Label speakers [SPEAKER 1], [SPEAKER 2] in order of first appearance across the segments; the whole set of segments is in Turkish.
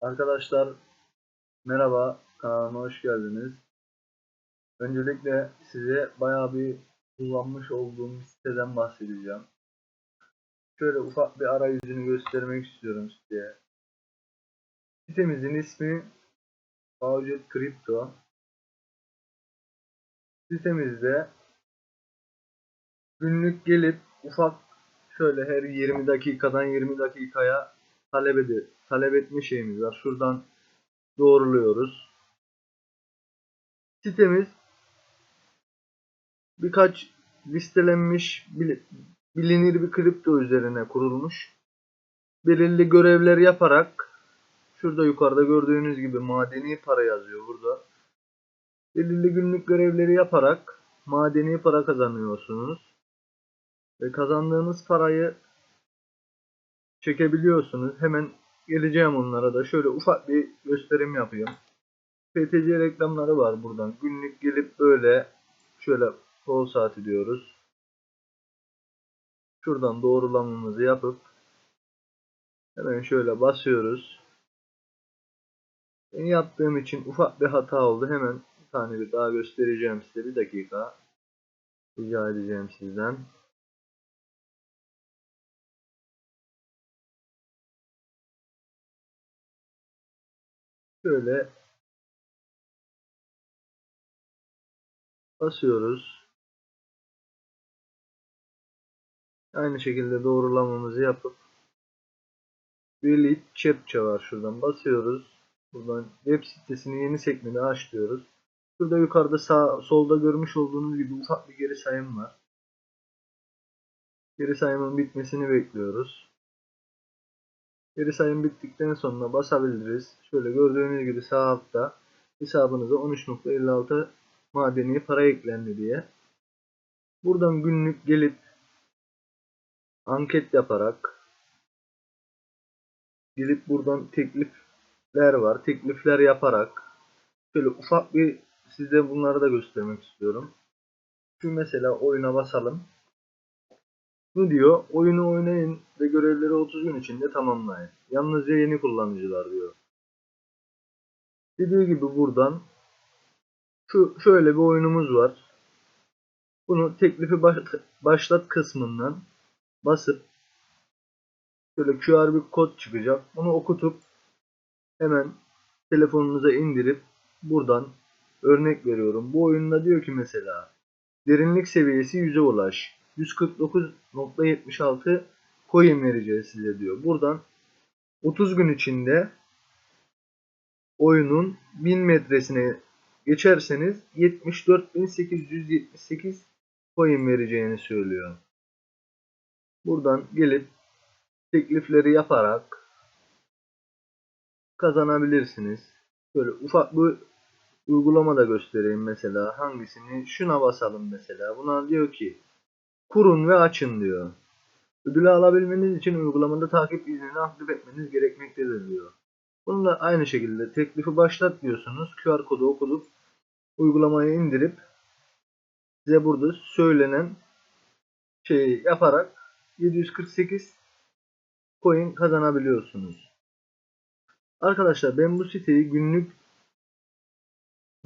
[SPEAKER 1] Arkadaşlar merhaba kanalıma hoş geldiniz. Öncelikle size bayağı bir kullanmış olduğum siteden bahsedeceğim. Şöyle ufak bir arayüzünü göstermek istiyorum size. Sitemizin ismi Budget Crypto. Sitemizde günlük gelip ufak şöyle her 20 dakikadan 20 dakikaya talep, ede, talep etme şeyimiz var. Şuradan doğruluyoruz. Sitemiz birkaç listelenmiş bil- bilinir bir kripto üzerine kurulmuş. Belirli görevler yaparak şurada yukarıda gördüğünüz gibi madeni para yazıyor burada. Belirli günlük görevleri yaparak madeni para kazanıyorsunuz. Ve kazandığınız parayı çekebiliyorsunuz. Hemen geleceğim onlara da. Şöyle ufak bir gösterim yapayım. PTC reklamları var buradan. Günlük gelip böyle şöyle kol saati diyoruz. Şuradan doğrulamamızı yapıp hemen şöyle basıyoruz. Ben yaptığım için ufak bir hata oldu. Hemen bir tane bir daha göstereceğim size. Bir dakika. Rica edeceğim sizden. Şöyle basıyoruz. Aynı şekilde doğrulamamızı yapıp Delete Captcha var şuradan basıyoruz. Buradan web sitesini yeni sekmede aç diyoruz. Şurada yukarıda sağ solda görmüş olduğunuz gibi ufak bir geri sayım var. Geri sayımın bitmesini bekliyoruz. Geri sayım bittikten sonra basabiliriz. Şöyle gördüğünüz gibi sağ altta hesabınıza 13.56 madeni para eklendi diye. Buradan günlük gelip anket yaparak gelip buradan teklifler var. Teklifler yaparak şöyle ufak bir size bunları da göstermek istiyorum. Şu mesela oyuna basalım. Ne diyor? Oyunu oynayın ve görevleri 30 gün içinde tamamlayın. Yalnızca yeni kullanıcılar diyor. Dediği gibi buradan şu şöyle bir oyunumuz var. Bunu teklifi baş, başlat kısmından basıp şöyle QR bir kod çıkacak. Bunu okutup hemen telefonunuza indirip buradan örnek veriyorum. Bu oyunda diyor ki mesela derinlik seviyesi 100'e ulaş. 149.76 coin vereceğiz size diyor. Buradan 30 gün içinde oyunun 1000 metresine geçerseniz 74.878 coin vereceğini söylüyor. Buradan gelip teklifleri yaparak kazanabilirsiniz. Böyle ufak bir uygulama da göstereyim mesela. Hangisini? Şuna basalım mesela. Buna diyor ki kurun ve açın diyor. Ödülü alabilmeniz için uygulamada takip iznini aktif etmeniz gerekmektedir diyor. Bunu da aynı şekilde teklifi başlat diyorsunuz. QR kodu okudup uygulamayı indirip size burada söylenen şeyi yaparak 748 coin kazanabiliyorsunuz. Arkadaşlar ben bu siteyi günlük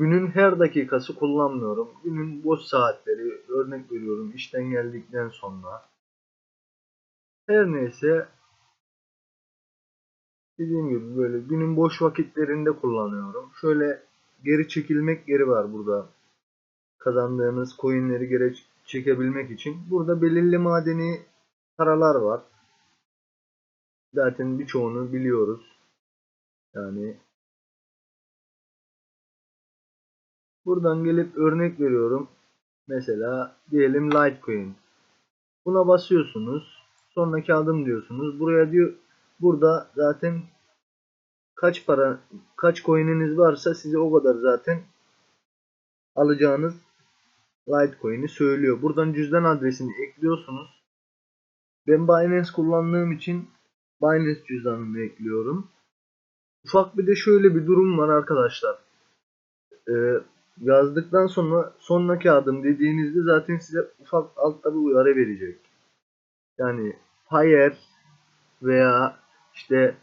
[SPEAKER 1] günün her dakikası kullanmıyorum. Günün boş saatleri örnek veriyorum işten geldikten sonra. Her neyse dediğim gibi böyle günün boş vakitlerinde kullanıyorum. Şöyle geri çekilmek yeri var burada. Kazandığınız coinleri geri çekebilmek için. Burada belirli madeni paralar var. Zaten birçoğunu biliyoruz. Yani buradan gelip örnek veriyorum. Mesela diyelim Litecoin. Buna basıyorsunuz. Sonraki adım diyorsunuz. Buraya diyor burada zaten kaç para kaç coin'iniz varsa size o kadar zaten alacağınız Litecoin'i söylüyor. Buradan cüzdan adresini ekliyorsunuz. Ben Binance kullandığım için Binance cüzdanını ekliyorum. Ufak bir de şöyle bir durum var arkadaşlar. Ee, yazdıktan sonra sonraki adım dediğinizde zaten size ufak altta bir uyarı verecek. Yani Payer veya işte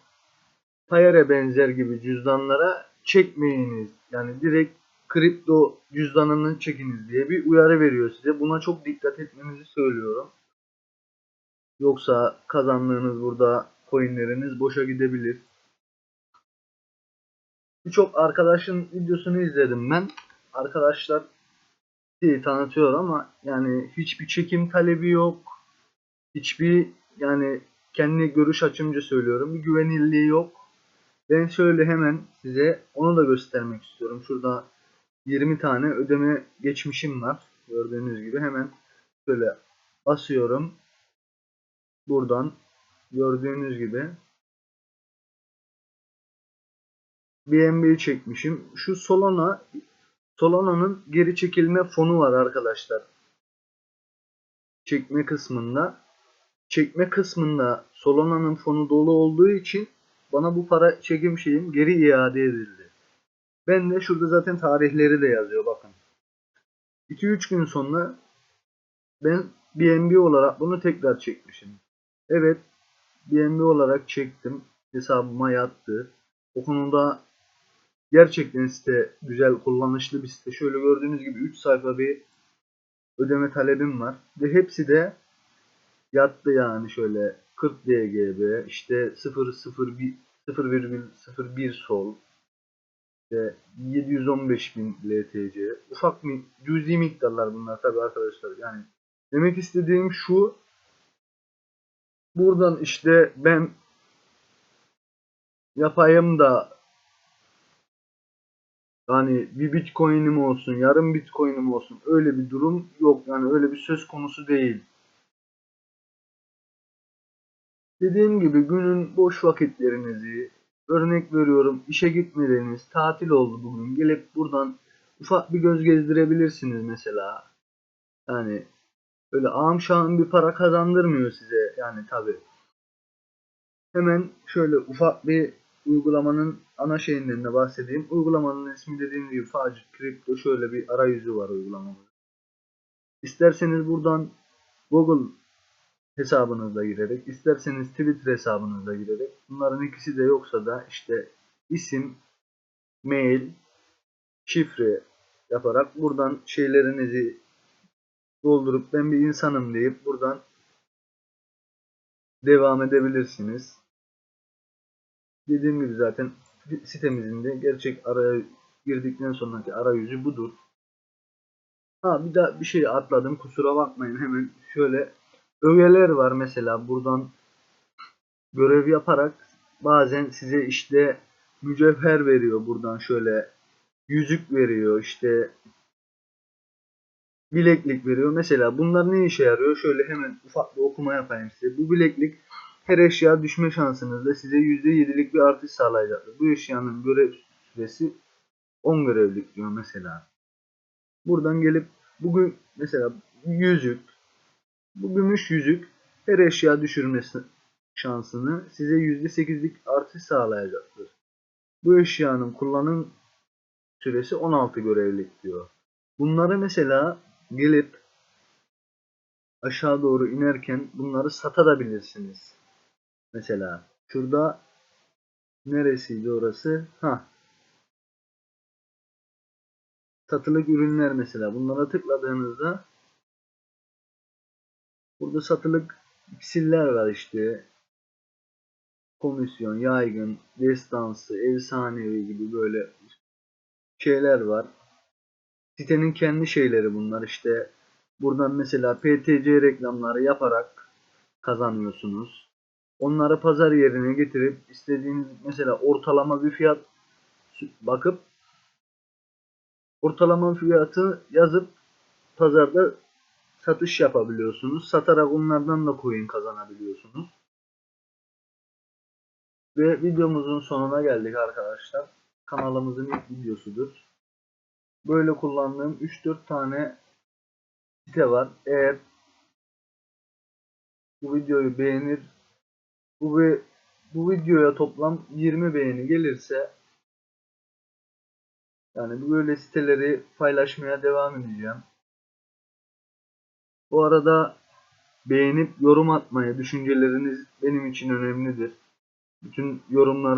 [SPEAKER 1] Payere benzer gibi cüzdanlara çekmeyiniz. Yani direkt kripto cüzdanını çekiniz diye bir uyarı veriyor size. Buna çok dikkat etmenizi söylüyorum. Yoksa kazandığınız burada coinleriniz boşa gidebilir. Birçok arkadaşın videosunu izledim ben. Arkadaşlar siteyi tanıtıyor ama yani hiçbir çekim talebi yok. Hiçbir yani kendi görüş açımca söylüyorum. Bir güvenilirliği yok. Ben şöyle hemen size onu da göstermek istiyorum. Şurada 20 tane ödeme geçmişim var. Gördüğünüz gibi hemen şöyle basıyorum. Buradan gördüğünüz gibi BNB çekmişim. Şu Solana Solana'nın geri çekilme fonu var arkadaşlar. Çekme kısmında. Çekme kısmında Solana'nın fonu dolu olduğu için bana bu para çekim şeyim geri iade edildi. Ben de şurada zaten tarihleri de yazıyor bakın. 2-3 gün sonra ben BNB olarak bunu tekrar çekmişim. Evet BNB olarak çektim. Hesabıma yattı. O konuda gerçekten site güzel kullanışlı bir site. Şöyle gördüğünüz gibi 3 sayfa bir ödeme talebim var. Ve hepsi de yattı yani şöyle 40 DGB işte 001 0,01 sol işte 715 bin LTC ufak mi cüzi miktarlar bunlar tabi arkadaşlar yani demek istediğim şu buradan işte ben yapayım da yani bir bitcoin'im olsun yarım bitcoin'im olsun öyle bir durum yok yani öyle bir söz konusu değil. Dediğim gibi günün boş vakitlerinizi örnek veriyorum işe gitmediniz tatil oldu bugün gelip buradan ufak bir göz gezdirebilirsiniz mesela. Yani öyle ağam şahım bir para kazandırmıyor size yani tabi. Hemen şöyle ufak bir uygulamanın ana şeyinden de bahsedeyim. Uygulamanın ismi dediğim gibi Facit Crypto şöyle bir arayüzü var uygulamamız. İsterseniz buradan Google hesabınızda girerek, isterseniz Twitter hesabınızda girerek, bunların ikisi de yoksa da işte isim, mail, şifre yaparak buradan şeylerinizi doldurup ben bir insanım deyip buradan devam edebilirsiniz. Dediğim gibi zaten sitemizin de gerçek araya girdikten sonraki arayüzü budur. Ha bir daha bir şey atladım kusura bakmayın hemen şöyle ögeler var mesela buradan görev yaparak bazen size işte mücevher veriyor buradan şöyle yüzük veriyor işte bileklik veriyor. Mesela bunlar ne işe yarıyor? Şöyle hemen ufak bir okuma yapayım size. Bu bileklik her eşya düşme şansınızda size %7'lik bir artış sağlayacaktır. Bu eşyanın görev süresi 10 görevlik diyor mesela. Buradan gelip bugün mesela yüzük bu gümüş yüzük her eşya düşürmesi şansını size %8'lik artış sağlayacaktır. Bu eşyanın kullanım süresi 16 görevlik diyor. Bunları mesela gelip aşağı doğru inerken bunları satabilirsiniz. Mesela şurada neresiydi orası? Ha. Satılık ürünler mesela. Bunlara tıkladığınızda burada satılık iksirler var işte. Komisyon, yaygın, destansı, efsanevi gibi böyle şeyler var. Sitenin kendi şeyleri bunlar işte. Buradan mesela PTC reklamları yaparak kazanıyorsunuz. Onları pazar yerine getirip istediğiniz mesela ortalama bir fiyat bakıp ortalama fiyatı yazıp pazarda satış yapabiliyorsunuz. Satarak onlardan da coin kazanabiliyorsunuz. Ve videomuzun sonuna geldik arkadaşlar. Kanalımızın ilk videosudur. Böyle kullandığım 3-4 tane site var. Eğer bu videoyu beğenir bu ve bu videoya toplam 20 beğeni gelirse yani böyle siteleri paylaşmaya devam edeceğim. Bu arada beğenip yorum atmaya düşünceleriniz benim için önemlidir. Bütün yorumları